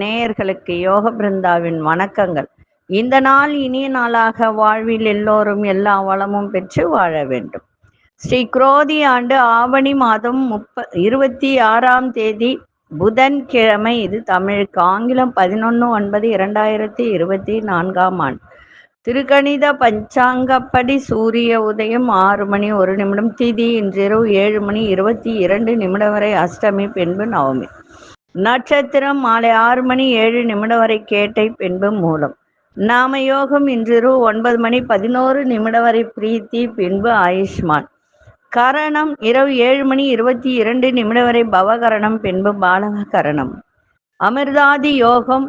நேயர்களுக்கு யோக பிருந்தாவின் வணக்கங்கள். இந்த நாள் இனிய நாளாக வாழ்வில் எல்லோரும் எல்லா வளமும் பெற்று வாழ வேண்டும். ஸ்ரீ குரோதி ஆண்டு ஆவணி மாதம் முப்ப இருபத்தி ஆறாம் தேதி புதன்கிழமை. இது தமிழுக்கு ஆங்கிலம் பதினொன்று ஒன்பது இரண்டாயிரத்தி இருபத்தி நான்காம் ஆண்டு. திருக்கணித பஞ்சாங்கப்படி சூரிய உதயம் ஆறு மணி ஒரு நிமிடம் திதி இன்றிரவு ஏழு மணி இருபத்தி இரண்டு நிமிடம் வரை அஷ்டமி பின்பு நவமி. நட்சத்திரம் மாலை ஆறு மணி ஏழு நிமிடம் வரை கேட்டை பின்பு மூலம். நாம யோகம் இன்றிரவு ஒன்பது மணி பதினோரு நிமிடம் வரை பிரீத்தி பின்பு ஆயுஷ்மான். கரணம் இரவு ஏழு மணி இருபத்தி இரண்டு நிமிடம் வரை பவகரணம் பின்பு பாலக கரணம் அமிர்தாதி யோகம்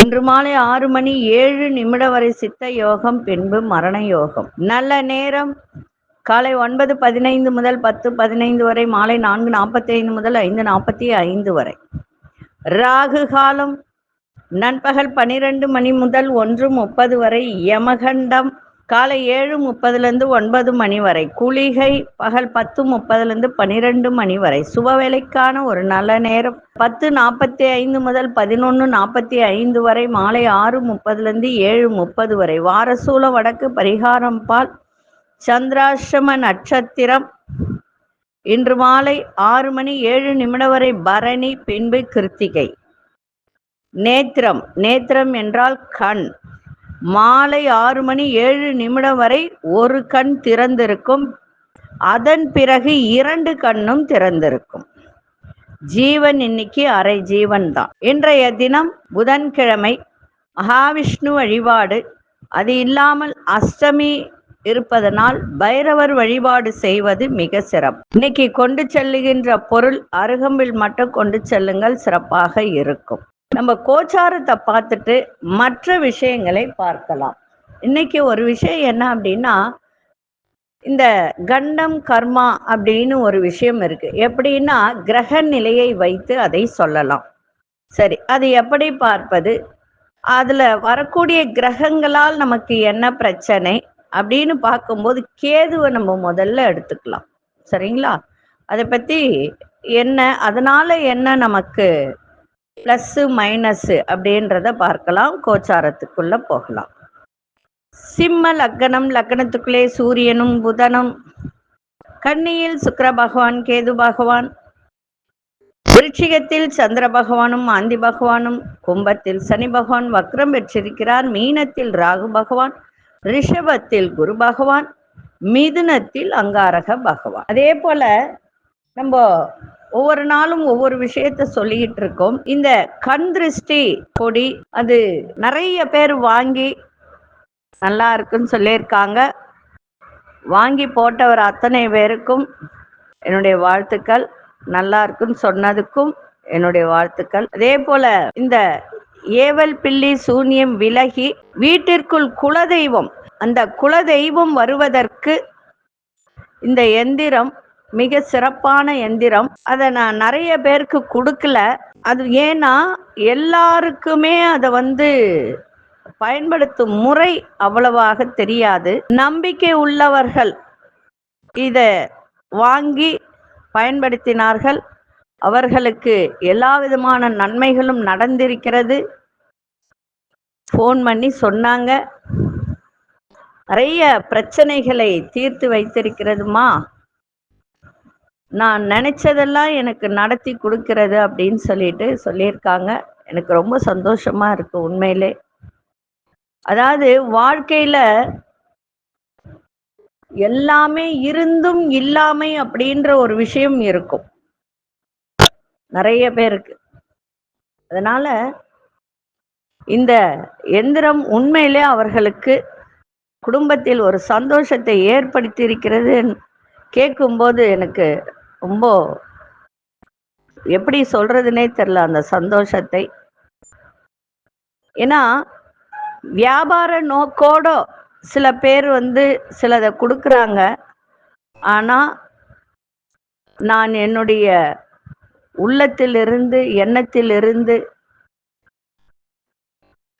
இன்று மாலை ஆறு மணி ஏழு நிமிட வரை சித்த யோகம் பின்பு மரண யோகம். நல்ல நேரம். காலை ஒன்பது பதினைந்து முதல் பத்து பதினைந்து வரை மாலை நான்கு நாற்பத்தி ஐந்து முதல் ஐந்து நாற்பத்தி ஐந்து வரை. ராகு காலம். நண்பகல் பனிரெண்டு மணி முதல் ஒன்று முப்பது வரை யமகண்டம். காலை ஏழு முப்பதுலேருந்து ஒன்பது மணி வரை குளிகை பகல் பத்து முப்பதுலேருந்து பன்னிரெண்டு மணி வரை. சுபவேலைக்கான ஒரு நல்ல நேரம். பத்து நாற்பத்தி ஐந்து முதல் பதினொன்று நாற்பத்தி ஐந்து வரை மாலை ஆறு முப்பதுலேருந்து ஏழு முப்பது வரை. வாரசூல வடக்கு பரிகாரம் பால் சந்திராசிரம நட்சத்திரம். இன்று மாலை ஆறு மணி ஏழு நிமிடம் வரை பரணி பின்பு கிருத்திகை. நேத்திரம். நேத்திரம் என்றால் கண். மாலை ஆறு மணி ஏழு நிமிடம் வரை ஒரு கண் திறந்திருக்கும். அதன் பிறகு இரண்டு கண்ணும் திறந்திருக்கும். ஜீவன் இன்னைக்கு அரை ஜீவன் தான் இன்றைய தினம் புதன்கிழமை மகாவிஷ்ணு வழிபாடு. அது இல்லாமல் அஷ்டமி இருப்பதனால் பைரவர் வழிபாடு செய்வது மிக சிறப்பு. இன்னைக்கு கொண்டு செல்லுகின்ற பொருள் அருகம்பில் மட்டும் கொண்டு செல்லுங்கள் சிறப்பாக இருக்கும். நம்ம கோச்சாரத்தை பார்த்துட்டு மற்ற விஷயங்களை பார்க்கலாம். இன்னைக்கு ஒரு விஷயம் என்ன அப்படின்னா இந்த கண்டம் கர்மா அப்படின்னு ஒரு விஷயம் இருக்கு. எப்படின்னா கிரக நிலையை வைத்து அதை சொல்லலாம். சரி அது எப்படி பார்ப்பது? அதுல வரக்கூடிய கிரகங்களால் நமக்கு என்ன பிரச்சனை அப்படின்னு பார்க்கும்போது கேதுவை நம்ம முதல்ல எடுத்துக்கலாம். சரிங்களா? அதை பத்தி என்ன அதனால என்ன நமக்கு ப்ளஸ்ஸு மைனஸ்ஸு அப்படின்றத பார்க்கலாம். கோச்சாரத்துக்குள்ள போகலாம். சிம்ம லக்னம் லக்னத்துக்குள்ளே சூரியனும் புதனும். கன்னியில் சுக்கர பகவான் கேது பகவான். விருட்சிகத்தில் சந்திர பகவானும் ஆந்தி பகவானும். கும்பத்தில் சனி பகவான் வக்ரம் பெற்றிருக்கிறார். மீனத்தில் ராகு பகவான். ரிஷபத்தில் குரு பகவான். மிதுனத்தில் அங்காரக பகவான். அதே போல நம்ம ஒவ்வொரு நாளும் ஒவ்வொரு விஷயத்த சொல்லிக்கிட்டு இருக்கோம். இந்த கண் திருஷ்டி கொடி அது நிறைய பேர் வாங்கி நல்லா இருக்குன்னு சொல்லியிருக்காங்க. வாங்கி போட்டவர் அத்தனை பேருக்கும் என்னுடைய வாழ்த்துக்கள். நல்லா இருக்குன்னு சொன்னதுக்கும் என்னுடைய வாழ்த்துக்கள். அதே போல இந்த ஏவல் பில்லி சூன்யம் விலகி வீட்டிற்குள் குலதெய்வம் அந்த குலதெய்வம் வருவதற்கு இந்த எந்திரம் மிக சிறப்பான எந்திரம். அதை நான் நிறைய பேருக்கு கொடுக்கல. அது ஏன்னா எல்லாருக்குமே அதை வந்து பயன்படுத்தும் முறை அவ்வளவாக தெரியாது. நம்பிக்கை உள்ளவர்கள் இதை வாங்கி பயன்படுத்தினார்கள். அவர்களுக்கு எல்லா விதமான நன்மைகளும் நடந்திருக்கிறது. ஃபோன் பண்ணி சொன்னாங்க. நிறைய பிரச்சனைகளை தீர்த்து வைத்திருக்கிறதுமா? நான் நினைச்சதெல்லாம் எனக்கு நடத்தி கொடுக்கிறது அப்படின்னு சொல்லிட்டு சொல்லியிருக்காங்க. எனக்கு ரொம்ப சந்தோஷமா இருக்கு உண்மையிலே. அதாவது வாழ்க்கையில எல்லாமே இருந்தும் இல்லாமை அப்படின்ற ஒரு விஷயம் இருக்கும். நிறைய பேருக்கு. அதனால இந்த எந்திரம் உண்மையிலே அவர்களுக்கு குடும்பத்தில் ஒரு சந்தோஷத்தை ஏற்படுத்தி இருக்கிறது கேட்கும்போது எனக்கு ரொம்ப எப்படி சொல்றதுனே தெரில அந்த சந்தோஷத்தை. ஏன்னா வியாபார நோக்கோட சில பேர் வந்து சிலதை கொடுக்குறாங்க. ஆனால் நான் என்னுடைய உள்ளத்திலிருந்து எண்ணத்திலிருந்து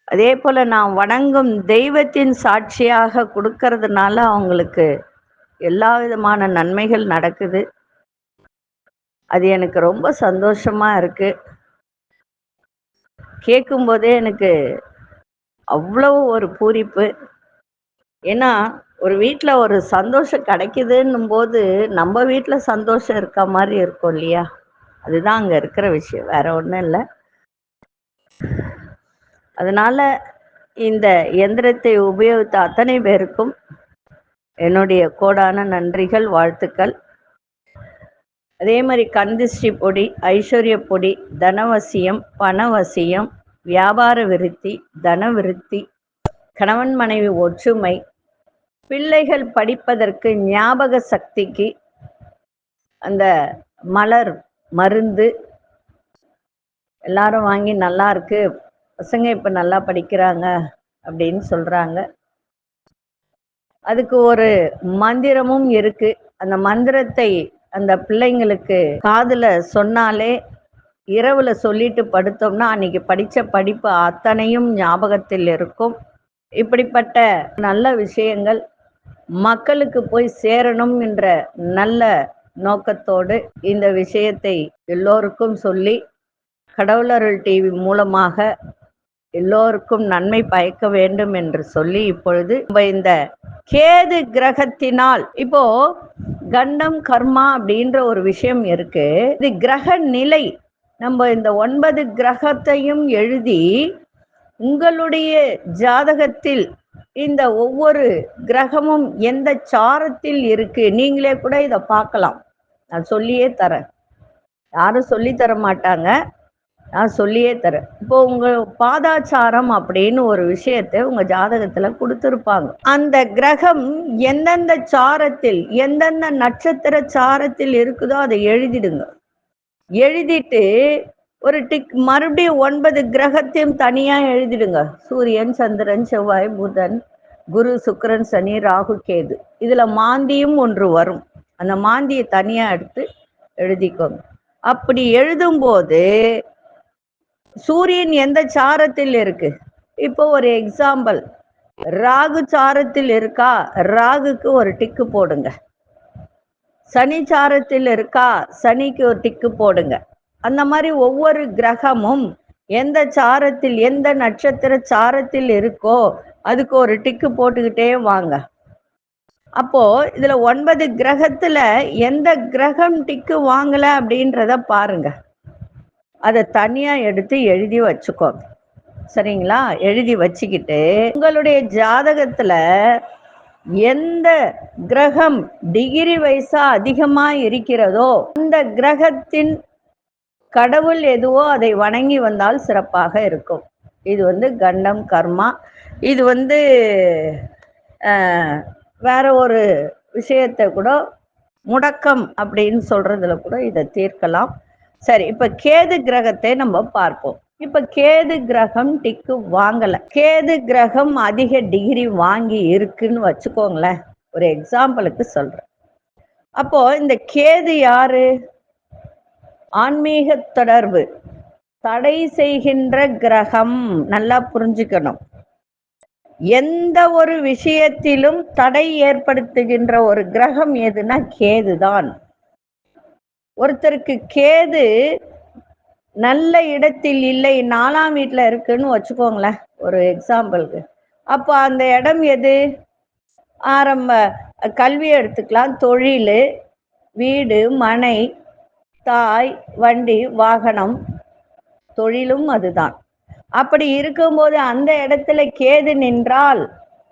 அதே போல நான் வணங்கும் தெய்வத்தின் சாட்சியாக கொடுக்கறதுனால அவங்களுக்கு எல்லா விதமான நன்மைகள் நடக்குது. அது எனக்கு ரொம்ப சந்தோஷமா இருக்கு. கேட்கும்போதே எனக்கு அவ்வளவு ஒரு பூரிப்பு. ஏன்னா ஒரு வீட்டில் ஒரு சந்தோஷம் கிடைக்குதுன்னும் போது நம்ம வீட்டில் சந்தோஷம் இருக்க மாதிரி இருக்கும் இல்லையா? அதுதான் அங்கே இருக்கிற விஷயம். வேற ஒன்றும் இல்லை. அதனால இந்த எந்திரத்தை உபயோகித்த அத்தனை பேருக்கும் என்னுடைய கோடான நன்றிகள் வாழ்த்துக்கள். அதே மாதிரி கந்திஷ்டி பொடி ஐஸ்வர்ய பொடி தனவசியம் பணவசியம் வியாபார விருத்தி தன விருத்தி கணவன் மனைவி ஒற்றுமை பிள்ளைகள் படிப்பதற்கு ஞாபக சக்திக்கு அந்த மலர் மருந்து எல்லாரும் வாங்கி நல்லா இருக்கு. பசங்க இப்ப நல்லா படிக்கிறாங்க அப்படின்னு சொல்றாங்க. அதுக்கு ஒரு மந்திரமும் இருக்கு. அந்த மந்திரத்தை அந்த பிள்ளைங்களுக்கு காதில் சொன்னாலே இரவுல சொல்லிட்டு படுத்தோம்னா அன்னைக்கு படித்த படிப்பு அத்தனையும் ஞாபகத்தில் இருக்கும். இப்படிப்பட்ட நல்ல விஷயங்கள் மக்களுக்கு போய் சேரணும் என்ற நல்ல நோக்கத்தோடு இந்த விஷயத்தை எல்லோருக்கும் சொல்லி கடவுளருள் டிவி மூலமாக எல்லோருக்கும் நன்மை பயக்க வேண்டும் என்று சொல்லி இப்பொழுது இந்த கேது கிரகத்தினால். இப்போ கண்டம் கர்மா அப்படின்ற ஒரு விஷயம் இருக்கு. இது கிரக நிலை. நம்ம இந்த ஒன்பது கிரகத்தையும் எழுதி உங்களுடைய ஜாதகத்தில் இந்த ஒவ்வொரு கிரகமும் எந்த சாரத்தில் இருக்கு? நீங்களே கூட இதை பார்க்கலாம். நான் சொல்லியே தரேன். யாரும் சொல்லி தர மாட்டாங்க. நான் சொல்லியே தரேன். இப்போ உங்க பாதாச்சாரம் அப்படின்னு ஒரு விஷயத்தை உங்க ஜாதகத்துல கொடுத்துருப்பாங்க. அந்த கிரகம் எந்தெந்த சாரத்தில் எந்தெந்த நட்சத்திர சாரத்தில் இருக்குதோ அதை எழுதிடுங்க. எழுதிட்டு ஒரு டிக் மறுபடியும் ஒன்பது கிரகத்தையும் தனியா எழுதிடுங்க. சூரியன் சந்திரன் செவ்வாய் புதன் குரு சுக்கிரன் சனி ராகு கேது. இதுல மாந்தியும் ஒன்று வரும். அந்த மாந்தியை தனியா எடுத்து எழுதிக்கோங்க. அப்படி எழுதும்போது சூரியன் எந்த சாரத்தில் இருக்கு? இப்போ ஒரு எக்ஸாம்பிள் ராகு சாரத்தில் இருக்கா? ராகுக்கு ஒரு டிக்கு போடுங்க. சனி சாரத்தில் இருக்கா? சனிக்கு ஒரு டிக்கு போடுங்க. அந்த மாதிரி ஒவ்வொரு கிரகமும் எந்த சாரத்தில் எந்த நட்சத்திர சாரத்தில் இருக்கோ அதுக்கு ஒரு டிக்கு போட்டுக்கிட்டே வாங்க. அப்போ இதுல ஒன்பது கிரகத்துல எந்த கிரகம் டிக்கு வாங்கல அப்படின்றத பாருங்க. அதை தனியாக எடுத்து எழுதி வச்சுக்கோங்க சரிங்களா? எழுதி வச்சுக்கிட்டு உங்களுடைய ஜாதகத்தில் எந்த கிரகம் டிகிரி வயசாக அதிகமாக இருக்கிறதோ அந்த கிரகத்தின் கடவுள் எதுவோ அதை வணங்கி வந்தால் சிறப்பாக இருக்கும். இது வந்து கண்டம் கர்மா. இது வந்து வேற ஒரு விஷயத்தை கூட முடக்கம் அப்படின்னு சொல்றதுல கூட இதை தீர்க்கலாம். சரி இப்ப கேது கிரகத்தை நம்ம பார்ப்போம். இப்ப கேது கிரகம் டிக்கு வாங்கல. கேது கிரகம் அதிக டிகிரி வாங்கி இருக்குன்னு வச்சுக்கோங்களேன். ஒரு எக்ஸாம்பிளுக்கு சொல்றேன். அப்போ இந்த கேது யாரு? ஆன்மீக தொடர்பு. தடை செய்கின்ற கிரகம். நல்லா புரிஞ்சுக்கணும். எந்த ஒரு விஷயத்திலும் தடை ஏற்படுத்துகின்ற ஒரு கிரகம் எதுனா கேதுதான். ஒருத்தருக்கு கேது நல்ல இடத்தில் இல்லை நாலாம் வீட்டில் இருக்குன்னு வச்சுக்கோங்களேன் ஒரு எக்ஸாம்பிளுக்கு அப்போ அந்த இடம் எது? ஆரம்ப கல்வி எடுத்துக்கலாம். தொழில் வீடு மனை தாய் வண்டி வாகனம் தொழிலும் அதுதான். அப்படி இருக்கும்போது அந்த இடத்துல கேது நின்றால்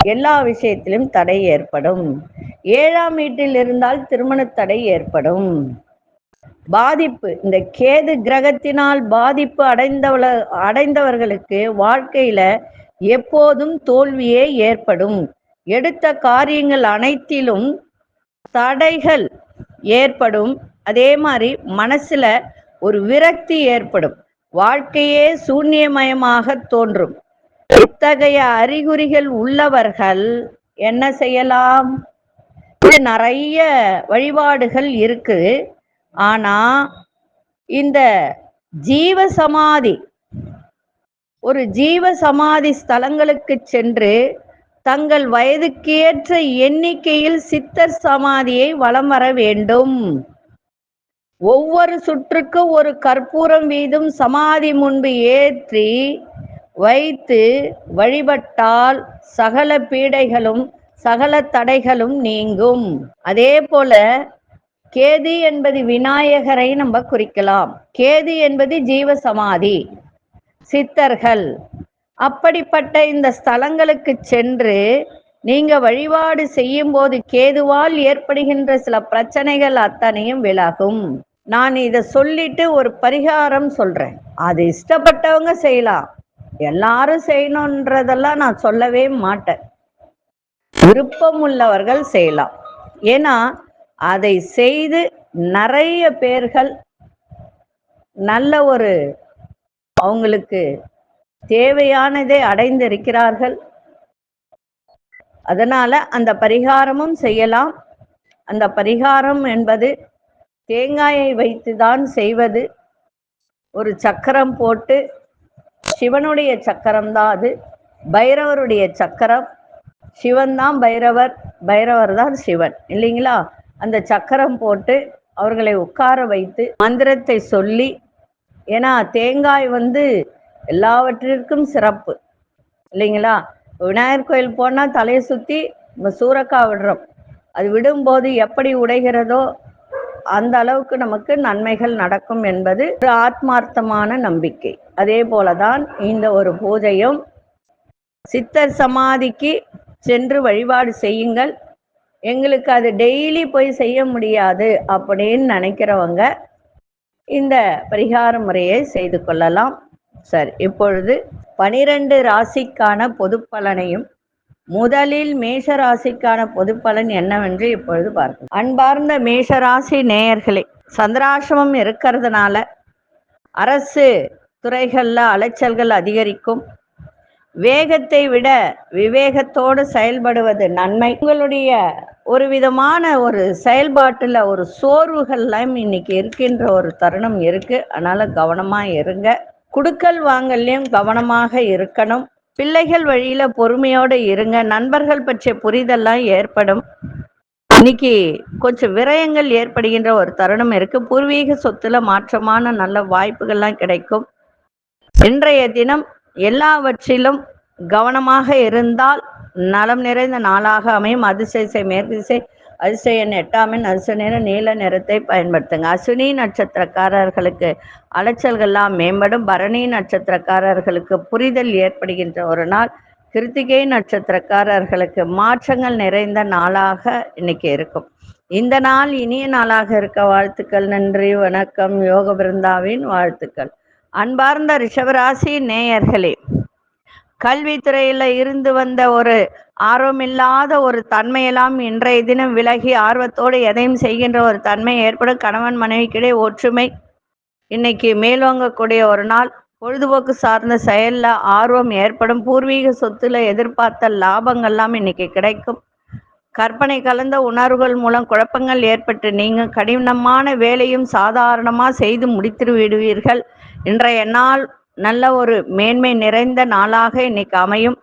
எல்லா விஷயத்திலும் தடை ஏற்படும். ஏழாம் வீட்டில் இருந்தால் திருமண தடை ஏற்படும். பாதிப்பு இந்த கேது கிரகத்தினால் பாதிப்பு அடைந்தவள அடைந்தவர்களுக்கு வாழ்க்கையில எப்போதும் தோல்வியே ஏற்படும். எடுத்த காரியங்கள் அனைத்திலும் தடைகள் ஏற்படும். அதே மாதிரி மனசுல ஒரு விரக்தி ஏற்படும். வாழ்க்கையே சூன்யமயமாக தோன்றும். இத்தகைய அறிகுறிகள் உள்ளவர்கள் என்ன செய்யலாம்? நிறைய வழிபாடுகள் இருக்கு ஆனா இந்த ஜீவ சமாதி ஒரு ஜீவ சமாதி ஸ்தலங்களுக்கு சென்று தங்கள் வயதுக்கேற்ற எண்ணிக்கையில் சித்தர் சமாதியை வலம் வர வேண்டும். ஒவ்வொரு சுற்றுக்கு ஒரு கற்பூரம் வீதும் சமாதி முன்பு ஏற்றி வைத்து வழிபட்டால் சகல பீடைகளும் சகல தடைகளும் நீங்கும். அதே போல கேது என்பது விநாயகரை நம்ம குறிக்கலாம். கேது என்பது ஜீவ சமாதி சித்தர்கள். அப்படிப்பட்ட இந்த ஸ்தலங்களுக்கு சென்று நீங்க வழிபாடு செய்யும் போது கேதுவால் ஏற்படுகின்ற சில பிரச்சனைகள் அத்தனையும் விலகும். நான் இதை சொல்லிட்டு ஒரு பரிகாரம் சொல்றேன். அது இஷ்டப்பட்டவங்க செய்யலாம். எல்லாரும் செய்யணுன்றதெல்லாம் நான் சொல்லவே மாட்டேன். விருப்பம் உள்ளவர்கள் செய்யலாம். ஏன்னா அதை செய்து நிறைய பேர்கள் நல்ல ஒரு அவங்களுக்கு தேவையானதை அடைந்திருக்கிறார்கள். அதனால அந்த பரிகாரமும் செய்யலாம். அந்த பரிகாரம் என்பது தேங்காயை வைத்துதான் செய்வது. ஒரு சக்கரம் போட்டு சிவனுடைய சக்கரம் தான் அது. பைரவருடைய சக்கரம். சிவன் தான் பைரவர். பைரவர் தான் சிவன். இல்லைங்களா? அந்த சக்கரம் போட்டு அவர்களை உட்கார வைத்து மந்திரத்தை சொல்லி ஏன்னா தேங்காய் வந்து எல்லாவற்றிற்கும் சிறப்பு. இல்லைங்களா? விநாயகர் கோயில் போனால் தலையை சுற்றி நம்ம சூறக்காய் விடுறோம். அது விடும்போது எப்படி உடைகிறதோ அந்த அளவுக்கு நமக்கு நன்மைகள் நடக்கும் என்பது ஒரு ஆத்மார்த்தமான நம்பிக்கை. அதே போலதான் இந்த ஒரு பூஜையும் சித்தர் சமாதிக்கு சென்று வழிபாடு செய்யுங்கள். எங்களுக்கு அது டெய்லி போய் செய்ய முடியாது அப்படின்னு நினைக்கிறவங்க இந்த பரிகார முறையை செய்து கொள்ளலாம். சரி இப்பொழுது பனிரெண்டு ராசிக்கான பொது பலனையும் முதலில் மேஷ ராசிக்கான பொது பலன் என்னவென்று இப்பொழுது பார்க்கலாம் அன்பார்ந்த மேஷராசி நேயர்களே சந்திராசிரமம் இருக்கிறதுனால அரசு துறைகளில் அலைச்சல்கள் அதிகரிக்கும். வேகத்தை விட விவேகத்தோடு செயல்படுவது நன்மை. உங்களுடைய ஒரு விதமான ஒரு செயல்பாட்டில் ஒரு சோர்வுகள்லாம் இன்னைக்கு இருக்கின்ற ஒரு தருணம் இருக்கு. அதனால கவனமா இருங்க. குடுக்கல் வாங்கல்லையும் கவனமாக இருக்கணும். பிள்ளைகள் வழியில பொறுமையோடு இருங்க. நண்பர்கள் பற்றிய புரிதெல்லாம் ஏற்படும். இன்னைக்கு கொஞ்சம் விரயங்கள் ஏற்படுகின்ற ஒரு தருணம் இருக்கு. பூர்வீக சொத்துல மாற்றமான நல்ல வாய்ப்புகள்லாம் கிடைக்கும். இன்றைய தினம் எல்லாவற்றிலும் கவனமாக இருந்தால் நலம் நிறைந்த நாளாக அமையும். அதிசய மேற்திசை அதிசயன் எட்டாமின் அரிச நிற நீல நிறத்தை பயன்படுத்துங்க. அஸ்வினி நட்சத்திரக்காரர்களுக்கு அலைச்சல்கள்லாம் மேம்படும். பரணி நட்சத்திரக்காரர்களுக்கு புரிதல் ஏற்படுகின்ற ஒரு நாள். கிருத்திகை நட்சத்திரக்காரர்களுக்கு மாற்றங்கள் நிறைந்த நாளாக இன்னைக்கு இருக்கும். இந்த நாள் இனிய நாளாக இருக்க வாழ்த்துக்கள். நன்றி வணக்கம். யோக பிருந்தாவின் வாழ்த்துக்கள். அன்பார்ந்த ரிஷவராசி நேயர்களே கல்வித்துறையில் இருந்து வந்த ஒரு ஆர்வமில்லாத ஒரு தன்மையெல்லாம் இன்றைய தினம் விலகி ஆர்வத்தோடு எதையும் செய்கின்ற ஒரு தன்மை ஏற்படும். கணவன் மனைவிக்கிடையே ஒற்றுமை இன்னைக்கு மேலோங்கக்கூடிய ஒரு நாள். பொழுதுபோக்கு சார்ந்த செயலில் ஆர்வம் ஏற்படும். பூர்வீக சொத்துல எதிர்பார்த்த லாபங்கள்லாம் இன்னைக்கு கிடைக்கும். கற்பனை கலந்த உணர்வுகள் மூலம் குழப்பங்கள் ஏற்பட்டு நீங்கள் கடினமான வேலையும் சாதாரணமாக செய்து முடித்து விடுவீர்கள் இன்றைய நாள் நல்ல ஒரு மேன்மை நிறைந்த நாளாக இன்னைக்கு அமையும்.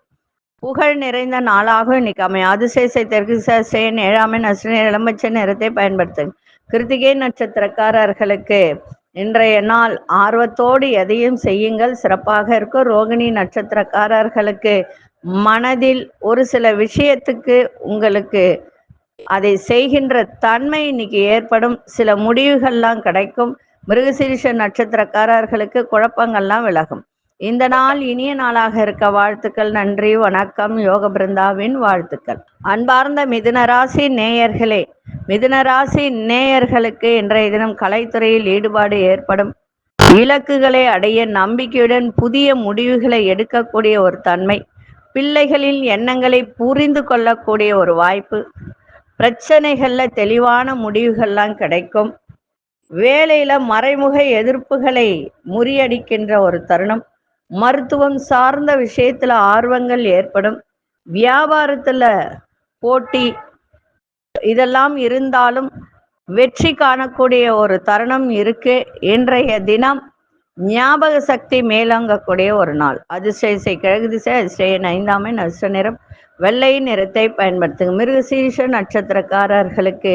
புகழ் நிறைந்த நாளாக இன்னைக்கு அமையும். அதிசயசை தெற்கு சேன் ஏழாமை நசினை இளம்பச்ச நிறத்தை பயன்படுத்துங்க கிருத்திகை நட்சத்திரக்காரர்களுக்கு இன்றைய நாள் ஆர்வத்தோடு எதையும் செய்யுங்கள். சிறப்பாக இருக்கும். ரோகிணி நட்சத்திரக்காரர்களுக்கு மனதில் ஒரு சில விஷயத்துக்கு உங்களுக்கு அதை செய்கின்ற தன்மை இன்னைக்கு ஏற்படும். சில முடிவுகள்லாம் கிடைக்கும். மிருகசீரிஷ நட்சத்திரக்காரர்களுக்கு குழப்பங்கள்லாம் விலகும். இந்த நாள் இனிய நாளாக இருக்க வாழ்த்துக்கள் நன்றி வணக்கம் யோக பிருந்தாவின் வாழ்த்துக்கள். அன்பார்ந்த மிதுனராசி நேயர்களே மிதுனராசி நேயர்களுக்கு இன்றைய தினம் கலைத்துறையில் ஈடுபாடு ஏற்படும். இலக்குகளை அடைய நம்பிக்கையுடன் புதிய முடிவுகளை எடுக்கக்கூடிய ஒரு தன்மை பிள்ளைகளின் எண்ணங்களை புரிந்து கொள்ளக்கூடிய ஒரு வாய்ப்பு பிரச்சனைகள்ல தெளிவான முடிவுகள்லாம் கிடைக்கும். வேலையில மறைமுக எதிர்ப்புகளை முறியடிக்கின்ற ஒரு தருணம். மருத்துவம் சார்ந்த விஷயத்துல ஆர்வங்கள் ஏற்படும். வியாபாரத்துல போட்டி இதெல்லாம் இருந்தாலும் வெற்றி காணக்கூடிய ஒரு தருணம் இருக்கு. இன்றைய தினம் ஞாபக சக்தி மேலோங்கக்கூடிய ஒரு நாள். அதிசய கிழக்கு திசை அதிசயன் ஐந்தாமை நஷ்ட நிறம் வெள்ளை நிறத்தை பயன்படுத்துங்க. மிருகசீரிஷ நட்சத்திரக்காரர்களுக்கு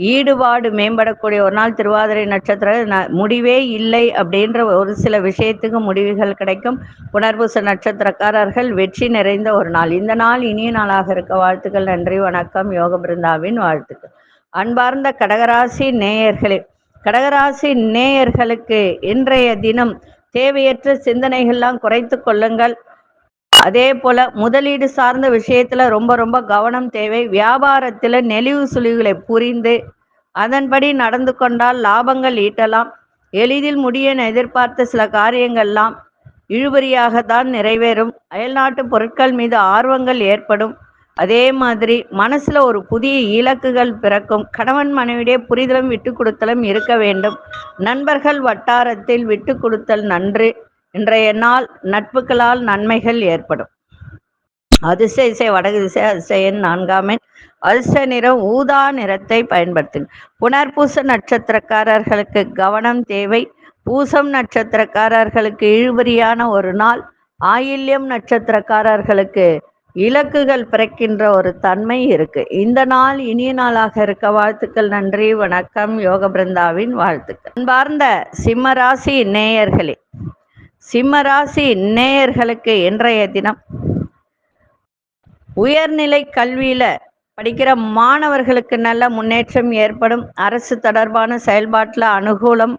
ஈடுபாடு மேம்படக்கூடிய ஒரு நாள் திருவாதிரை நட்சத்திர ந- முடிவே இல்லை அப்படின்ற ஒரு சில விஷயத்துக்கு முடிவுகள் கிடைக்கும். புனர்பூச நட்சத்திரக்காரர்கள் வெற்றி நிறைந்த ஒரு நாள். இந்த நாள் இனிய நாளாக இருக்க வாழ்த்துக்கள் நன்றி வணக்கம். யோக பிருந்தாவின் வாழ்த்துக்கள். அன்பார்ந்த கடகராசி நேயர்களே கடகராசி நேயர்களுக்கு இன்றைய தினம் தேவையற்ற சிந்தனைகள்லாம் குறைத்து கொள்ளுங்கள். அதே போல முதலீடு சார்ந்த விஷயத்துல ரொம்ப ரொம்ப கவனம் தேவை. வியாபாரத்துல நெளிவு சுழிவுகளை புரிந்து அதன்படி நடந்து கொண்டால் லாபங்கள் ஈட்டலாம். எளிதில் முடிய எதிர்பார்த்த சில காரியங்கள்லாம் இழுபறியாகத்தான் நிறைவேறும். அயல்நாட்டு பொருட்கள் மீது ஆர்வங்கள் ஏற்படும். அதே மாதிரி மனசுல ஒரு புதிய இலக்குகள் பிறக்கும். கணவன் மனைவிடைய புரிதலும் விட்டு கொடுத்தலும் இருக்க வேண்டும். நண்பர்கள் வட்டாரத்தில் விட்டு கொடுத்தல் நன்று. இன்றைய நாள் நட்புகளால் நன்மைகள் ஏற்படும். அதிர்ஷ்ட இசை வடகு திசை அதிசயன் நான்காமின் அதிர்ஷ்ட நிறம் ஊதா நிறத்தை பயன்படுத்துங்க. புனர்பூச நட்சத்திரக்காரர்களுக்கு கவனம் தேவை. பூசம் நட்சத்திரக்காரர்களுக்கு இழுபறியான ஒரு நாள். ஆயில்யம் நட்சத்திரக்காரர்களுக்கு இலக்குகள் பிறக்கின்ற ஒரு தன்மை இருக்கு. இந்த நாள் இனிய நாளாக இருக்க வாழ்த்துக்கள் நன்றி வணக்கம். யோக பிருந்தாவின் வாழ்த்துக்கள். அன்பார்ந்த சிம்மராசி நேயர்களே சிம்மராசி நேயர்களுக்கு இன்றைய தினம். உயர்நிலை கல்வியில படிக்கிற மாணவர்களுக்கு நல்ல முன்னேற்றம் ஏற்படும். அரசு தொடர்பான செயல்பாட்டில் அனுகூலம்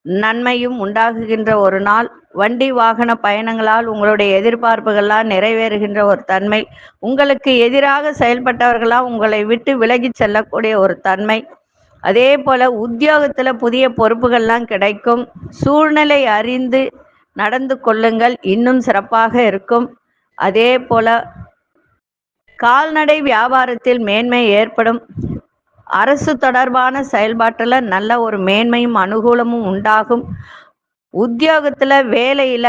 நன்மையும் உண்டாகுகின்ற ஒரு நாள். வண்டி வாகன பயணங்களால் உங்களுடைய எதிர்பார்ப்புகள்லாம் நிறைவேறுகின்ற ஒரு தன்மை. உங்களுக்கு எதிராக செயல்பட்டவர்களாக உங்களை விட்டு விலகி செல்லக்கூடிய ஒரு தன்மை. அதே போல உத்தியோகத்துல புதிய பொறுப்புகள்லாம் கிடைக்கும். சூழ்நிலை அறிந்து நடந்து கொள்ளுங்கள். இன்னும் சிறப்பாக இருக்கும். அதே போல கால்நடை வியாபாரத்தில் மேன்மை ஏற்படும். அரசு தொடர்பான செயல்பாட்டில் நல்ல ஒரு மேன்மையும் அனுகூலமும் உண்டாகும். உத்தியோகத்துல வேலையில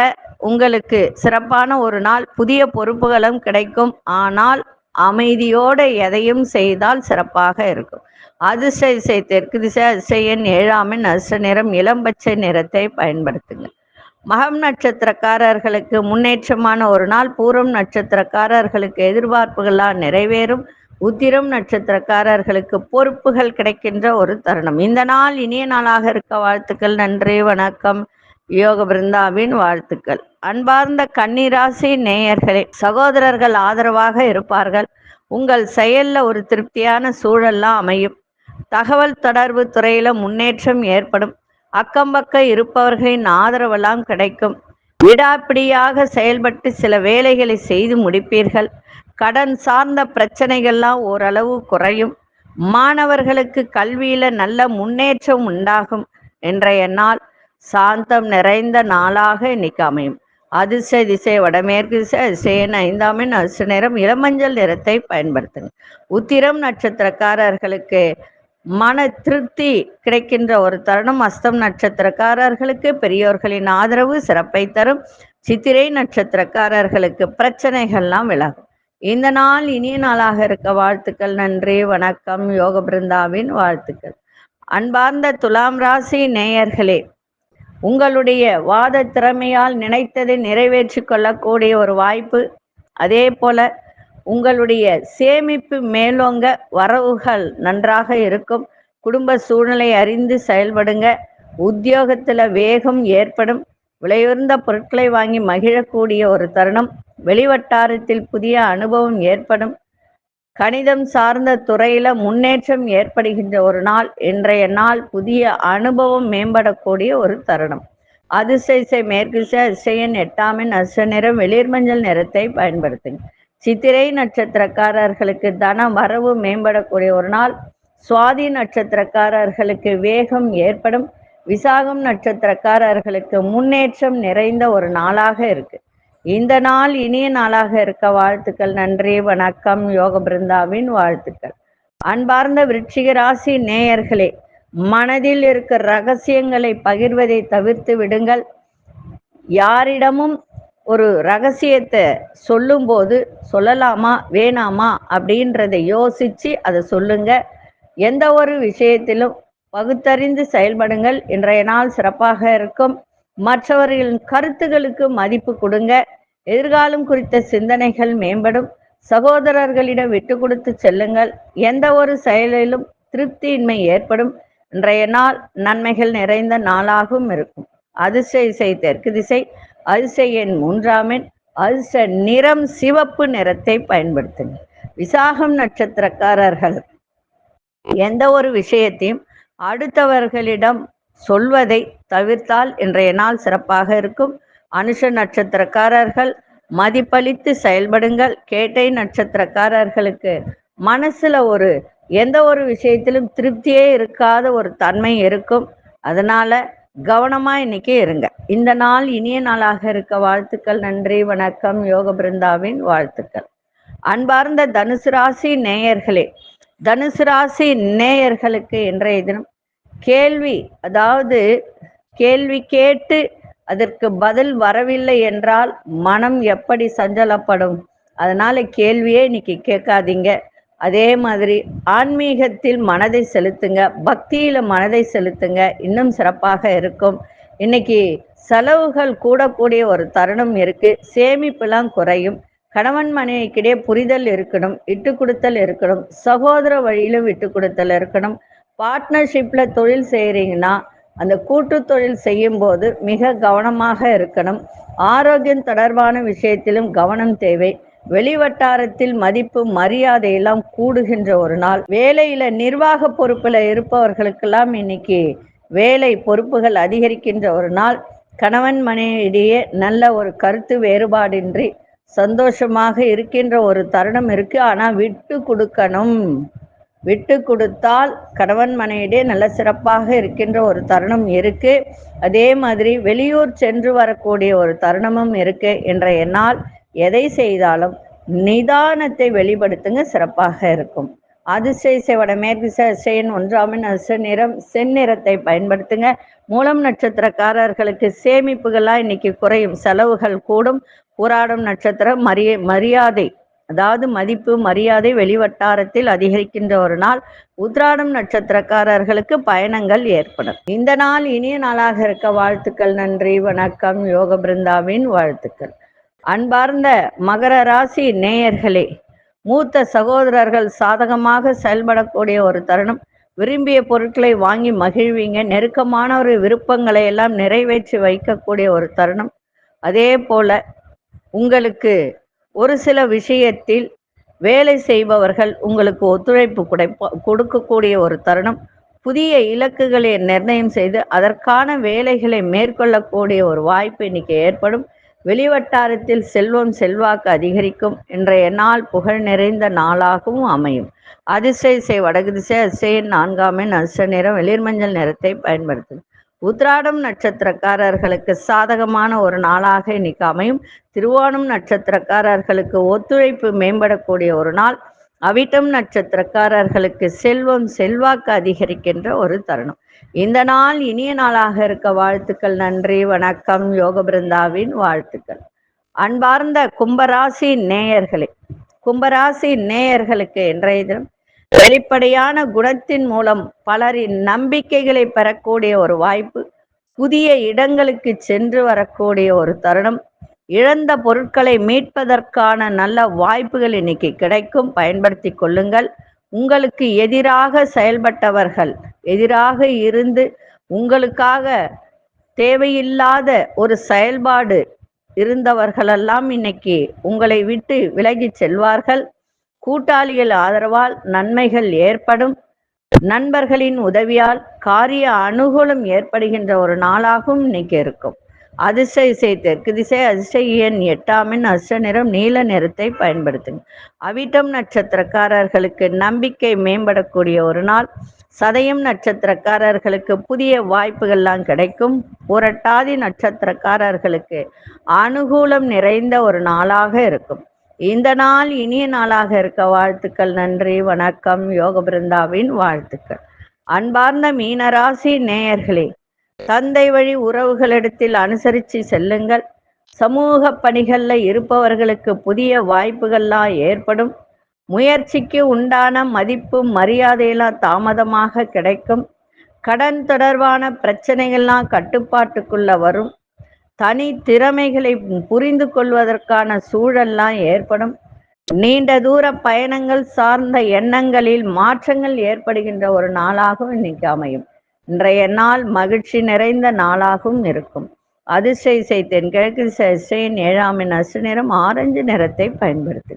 உங்களுக்கு சிறப்பான ஒரு நாள் புதிய பொறுப்புகளும் கிடைக்கும். ஆனால் அமைதியோடு எதையும் செய்தால் சிறப்பாக இருக்கும். அதிர்ஷ்ட திசை தெற்கு திசை அதிசயன் ஏழாமின் அதிர்ஷ்ட நிறம் இளம்பச்சை நிறத்தை பயன்படுத்துங்க மகம் நட்சத்திரக்காரர்களுக்கு முன்னேற்றமான ஒரு நாள். பூரம் நட்சத்திரக்காரர்களுக்கு எதிர்பார்ப்புகளால் நிறைவேறும். உத்திரம் நட்சத்திரக்காரர்களுக்கு பொறுப்புகள் கிடைக்கின்ற ஒரு தருணம். இந்த நாள் இனிய நாளாக இருக்க வாழ்த்துக்கள் நன்றி வணக்கம். யோக பிருந்தாவின் வாழ்த்துக்கள். அன்பார்ந்த கன்னிராசி நேயர்களே சகோதரர்கள் ஆதரவாக இருப்பார்கள். உங்கள் செயல்ல ஒரு திருப்தியான சூழல்லாம் அமையும். தகவல் தொடர்பு துறையில முன்னேற்றம் ஏற்படும். அக்கம் பக்கம் இருப்பவர்களின் ஆதரவெல்லாம் கிடைக்கும். விடாப்பிடியாக செயல்பட்டு சில வேலைகளை செய்து முடிப்பீர்கள். கடன் சார்ந்த பிரச்சனைகள்லாம் ஓரளவு குறையும். மாணவர்களுக்கு கல்வியில நல்ல முன்னேற்றம் உண்டாகும் இன்றைய நாள் சாந்தம் நிறைந்த நாளாக இன்னைக்கு அமையும். அதிர்ஷ்ட திசை வடமேற்கு திசை அதிசயன் ஐந்தாமின் அதிர்ஷ்ட நிறம் இளமஞ்சள் நிறத்தை பயன்படுத்துங்க. உத்திரம் நட்சத்திரக்காரர்களுக்கு மன திருப்தி கிடைக்கின்ற ஒரு தருணம். அஸ்தம் நட்சத்திரக்காரர்களுக்கு பெரியோர்களின் ஆதரவு சிறப்பை தரும். சித்திரை நட்சத்திரக்காரர்களுக்கு பிரச்சனைகள்லாம் விலகும். இந்த நாள் இனிய நாளாக இருக்க வாழ்த்துக்கள் நன்றி வணக்கம் யோக பிருந்தாவின் வாழ்த்துக்கள். அன்பார்ந்த துலாம் ராசி நேயர்களே உங்களுடைய வாத திறமையால் நினைத்ததை நிறைவேற்றி கொள்ளக்கூடிய ஒரு வாய்ப்பு. அதே போல உங்களுடைய சேமிப்பு மேலோங்க வரவுகள் நன்றாக இருக்கும். குடும்ப சூழ்நிலை அறிந்து செயல்படுங்க. உத்தியோகத்தில் வேகம் ஏற்படும். விலையுயர்ந்த பொருட்களை வாங்கி மகிழக்கூடிய ஒரு தருணம். வெளிவட்டாரத்தில் புதிய அனுபவம் ஏற்படும். கணிதம் சார்ந்த துறையில முன்னேற்றம் ஏற்படுகின்ற ஒரு நாள். இன்றைய நாள் புதிய அனுபவம் மேம்படக்கூடிய ஒரு தருணம். அதிசைசை மேற்கிசை அதிசயன் எட்டாமின் அச நிறம் வெளிர் மஞ்சள் நிறத்தை பயன்படுத்துங்க. சித்திரை நட்சத்திரக்காரர்களுக்கு தனம் வரவு மேம்படக்கூடிய ஒரு நாள். சுவாதி நட்சத்திரக்காரர்களுக்கு வேகம் ஏற்படும். விசாகம் நட்சத்திரக்காரர்களுக்கு முன்னேற்றம் நிறைந்த ஒரு நாளாக இருக்கு. இந்த நாள் இனிய நாளாக இருக்க வாழ்த்துக்கள் நன்றி வணக்கம் யோக பிருந்தாவின் வாழ்த்துக்கள். அன்பார்ந்த விருச்சிக ராசி நேயர்களே மனதில் இருக்கிற ரகசியங்களை பகிர்வதை தவிர்த்து விடுங்கள். யாரிடமும் ஒரு ரகசியத்தை சொல்லும்போது சொல்லலாமா வேணாமா அப்படின்றத யோசிச்சு அதை சொல்லுங்க. எந்த ஒரு விஷயத்திலும் பகுத்தறிந்து செயல்படுங்கள். இன்றைய நாள் சிறப்பாக இருக்கும். மற்றவர்களின் கருத்துகளுக்கு மதிப்பு கொடுங்க. எதிர்காலம் குறித்த சிந்தனைகள் மேம்படும். சகோதரர்களிடம் விட்டு கொடுத்து செல்லுங்கள். எந்த ஒரு செயலிலும் திருப்தியின்மை ஏற்படும். இன்றைய நாள் நன்மைகள் நிறைந்த நாளாகவும் இருக்கும். அதிர்ஷ்ட இசை தெற்கு திசை. அதிர்ஷ்ட எண் மூன்றாம் எண் நிறம் சிவப்பு நிறத்தை பயன்படுத்துங்க விசாகம் நட்சத்திரக்காரர்கள் எந்த ஒரு விஷயத்தையும் அடுத்தவர்களிடம் சொல்வதை தவிர்த்தால் இன்றைய நாள் சிறப்பாக இருக்கும். அனுஷ நட்சத்திரக்காரர்கள் மதிப்பளித்து செயல்படுங்கள். கேட்டை நட்சத்திரக்காரர்களுக்கு மனசுல ஒரு எந்த ஒரு விஷயத்திலும் திருப்தியே இருக்காத ஒரு தன்மை இருக்கும். அதனால கவனமா இன்னைக்கு இருங்க. இந்த நாள் இனிய நாளாக இருக்க வாழ்த்துக்கள் நன்றி வணக்கம். யோக பிருந்தாவின் வாழ்த்துக்கள். அன்பார்ந்த தனுசு ராசி நேயர்களே தனுசு ராசி நேயர்களுக்கு இன்றைய தினம் கேள்வி அதாவது கேள்வி கேட்டு அதற்கு பதில் வரவில்லை என்றால் மனம் எப்படி சஞ்சலப்படும்? அதனால கேள்வியே இன்னைக்கு கேட்காதீங்க. அதே மாதிரி ஆன்மீகத்தில் மனதை செலுத்துங்க பக்தியில் மனதை செலுத்துங்க. இன்னும் சிறப்பாக இருக்கும். இன்னைக்கு செலவுகள் கூடக்கூடிய ஒரு தருணம் இருக்கு. சேமிப்புலாம் குறையும். கணவன் மனைவிக்கிடையே புரிதல் இருக்கணும் விட்டு கொடுத்தல் இருக்கணும் சகோதர வழியிலும் விட்டு கொடுத்தல் இருக்கணும். பார்ட்னர்ஷிப்பில் தொழில் செய்கிறீங்கன்னா அந்த கூட்டு தொழில் செய்யும் போது மிக கவனமாக இருக்கணும். ஆரோக்கியம் தொடர்பான விஷயத்திலும் கவனம் தேவை. வெளிவட்டாரத்தில் மதிப்பு மரியாதை எல்லாம் கூடுகின்ற ஒரு நாள். வேலையில நிர்வாக பொறுப்புல இருப்பவர்களுக்கெல்லாம் இன்னைக்கு வேலை பொறுப்புகள் அதிகரிக்கின்ற ஒரு நாள். கணவன் மனைவியிடையே நல்ல ஒரு கருத்து வேறுபாடின்றி சந்தோஷமாக இருக்கின்ற ஒரு தருணம் இருக்கு. ஆனா விட்டு கொடுக்கணும். விட்டு கொடுத்தால் கணவன் மனையிடையே நல்ல சிறப்பாக இருக்கின்ற ஒரு தருணம் இருக்கு. அதே மாதிரி வெளியூர் சென்று வரக்கூடிய ஒரு தருணமும் இருக்கு. என்ற என்னால் எதை செய்தாலும் நிதானத்தை வெளிப்படுத்துங்க சிறப்பாக இருக்கும். அதிசய செவட மேற்கு செயன் ஒன்றாமின் அச நிறம் செந்நிறத்தை பயன்படுத்துங்க. மூலம் நட்சத்திரக்காரர்களுக்கு சேமிப்புகள்லாம் இன்னைக்கு குறையும். செலவுகள் கூடும். போராடும் நட்சத்திரம் மரிய மரியாதை அதாவது மதிப்பு மரியாதை வெளிவட்டாரத்தில் அதிகரிக்கின்ற ஒரு நாள். உத்ராடம் நட்சத்திரக்காரர்களுக்கு பயணங்கள் ஏற்படும். இந்த நாள் இனிய நாளாக இருக்க. வாழ்த்துக்கள் நன்றி வணக்கம். யோக பிருந்தாவின் வாழ்த்துக்கள். அன்பார்ந்த மகர ராசி நேயர்களே மூத்த சகோதரர்கள் சாதகமாக செயல்படக்கூடிய ஒரு தருணம். விரும்பிய பொருட்களை வாங்கி மகிழ்வீங்க. நெருக்கமான ஒரு விருப்பங்களை எல்லாம் நிறைவேற்றி வைக்கக்கூடிய ஒரு தருணம். அதே போல உங்களுக்கு ஒரு சில விஷயத்தில் வேலை செய்பவர்கள் உங்களுக்கு ஒத்துழைப்பு குடைப்ப கொடுக்கக்கூடிய ஒரு தருணம். புதிய இலக்குகளை நிர்ணயம் செய்து அதற்கான வேலைகளை மேற்கொள்ளக்கூடிய ஒரு வாய்ப்பு இன்னைக்கு ஏற்படும். வெளிவட்டாரத்தில் செல்வம் செல்வாக்கு அதிகரிக்கும். இன்றைய நாள் புகழ் நிறைந்த நாளாகவும் அமையும். அதிசய செய் வடகு திசை அதிசயின் நான்காம் எண் அதிர்ஷ்ட நிறம் வெளிர்மஞ்சள் நிறத்தை பயன்படுத்தும் உத்ராடம் நட்சத்திரக்காரர்களுக்கு சாதகமான ஒரு நாளாக இன்னைக்கு அமையும். திருவோணம் நட்சத்திரக்காரர்களுக்கு ஒத்துழைப்பு மேம்படக்கூடிய ஒரு நாள். அவிட்டம் நட்சத்திரக்காரர்களுக்கு செல்வம் செல்வாக்கு அதிகரிக்கின்ற ஒரு தருணம். இந்த நாள் இனிய நாளாக இருக்க வாழ்த்துக்கள் நன்றி வணக்கம் யோக பிருந்தாவின் வாழ்த்துக்கள். அன்பார்ந்த கும்பராசி நேயர்களே கும்பராசி நேயர்களுக்கு இன்றைய தினம் வெளிப்படையான குணத்தின் மூலம் பலரின் நம்பிக்கைகளை பெறக்கூடிய ஒரு வாய்ப்பு புதிய இடங்களுக்கு சென்று வரக்கூடிய ஒரு தருணம் இழந்த பொருட்களை மீட்பதற்கான நல்ல வாய்ப்புகள் இன்னைக்கு கிடைக்கும். பயன்படுத்தி கொள்ளுங்கள். உங்களுக்கு எதிராக செயல்பட்டவர்கள் எதிராக இருந்து உங்களுக்காக தேவையில்லாத ஒரு செயல்பாடு இருந்தவர்களெல்லாம் இன்னைக்கு உங்களை விட்டு விலகி செல்வார்கள். கூட்டாளிகள் ஆதரவால் நன்மைகள் ஏற்படும். நண்பர்களின் உதவியால் காரிய அனுகூலம் ஏற்படுகின்ற ஒரு நாளாகவும் இன்னைக்கு இருக்கும். அதிர்ஷ்ட இசை தெற்கு திசை அதிர்ஷ்ட எண் எட்டாமின் அஷ்ட நிறம் நீல நிறத்தை பயன்படுத்துங்க அவிட்டம் நட்சத்திரக்காரர்களுக்கு நம்பிக்கை மேம்படக்கூடிய ஒரு நாள். சதயம் நட்சத்திரக்காரர்களுக்கு புதிய வாய்ப்புகள்லாம் கிடைக்கும். புரட்டாதி நட்சத்திரக்காரர்களுக்கு அனுகூலம் நிறைந்த ஒரு நாளாக இருக்கும். இந்த நாள் இனிய நாளாக இருக்க வாழ்த்துக்கள் நன்றி வணக்கம் யோக பிருந்தாவின் வாழ்த்துக்கள். அன்பார்ந்த மீனராசி நேயர்களே தந்தை வழி உறவுகளிடத்தில் அனுசரித்து செல்லுங்கள். சமூக பணிகளில் இருப்பவர்களுக்கு புதிய வாய்ப்புகள்லாம் ஏற்படும். முயற்சிக்கு உண்டான மதிப்பு மரியாதையெல்லாம் தாமதமாக கிடைக்கும். கடன் தொடர்பான பிரச்சனைகள்லாம் கட்டுப்பாட்டுக்குள்ள வரும். தனி திறமைகளை புரிந்து கொள்வதற்கான சூழல்லாம் ஏற்படும். நீண்ட தூர பயணங்கள் சார்ந்த எண்ணங்களில் மாற்றங்கள் ஏற்படுகின்ற ஒரு நாளாகவும் இன்னைக்கு அமையும். இன்றைய நாள் மகிழ்ச்சி நிறைந்த நாளாகவும் இருக்கும். அதிர்ஷ்ட இசை தென்கிழக்கு திசையின் ஏழாம் எண் அசு நிறம் ஆரஞ்சு நிறத்தை பயன்படுத்து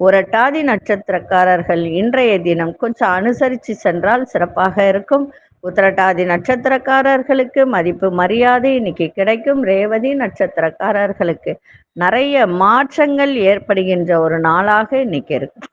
புரட்டாதி நட்சத்திரக்காரர்கள் இன்றைய தினம் கொஞ்சம் அனுசரித்து சென்றால் சிறப்பாக இருக்கும். உத்திரட்டாதி நட்சத்திரக்காரர்களுக்கு மதிப்பு மரியாதை இன்னைக்கு கிடைக்கும். ரேவதி நட்சத்திரக்காரர்களுக்கு நிறைய மாற்றங்கள் ஏற்படுகின்ற ஒரு நாளாக இன்னைக்கு இருக்கும்.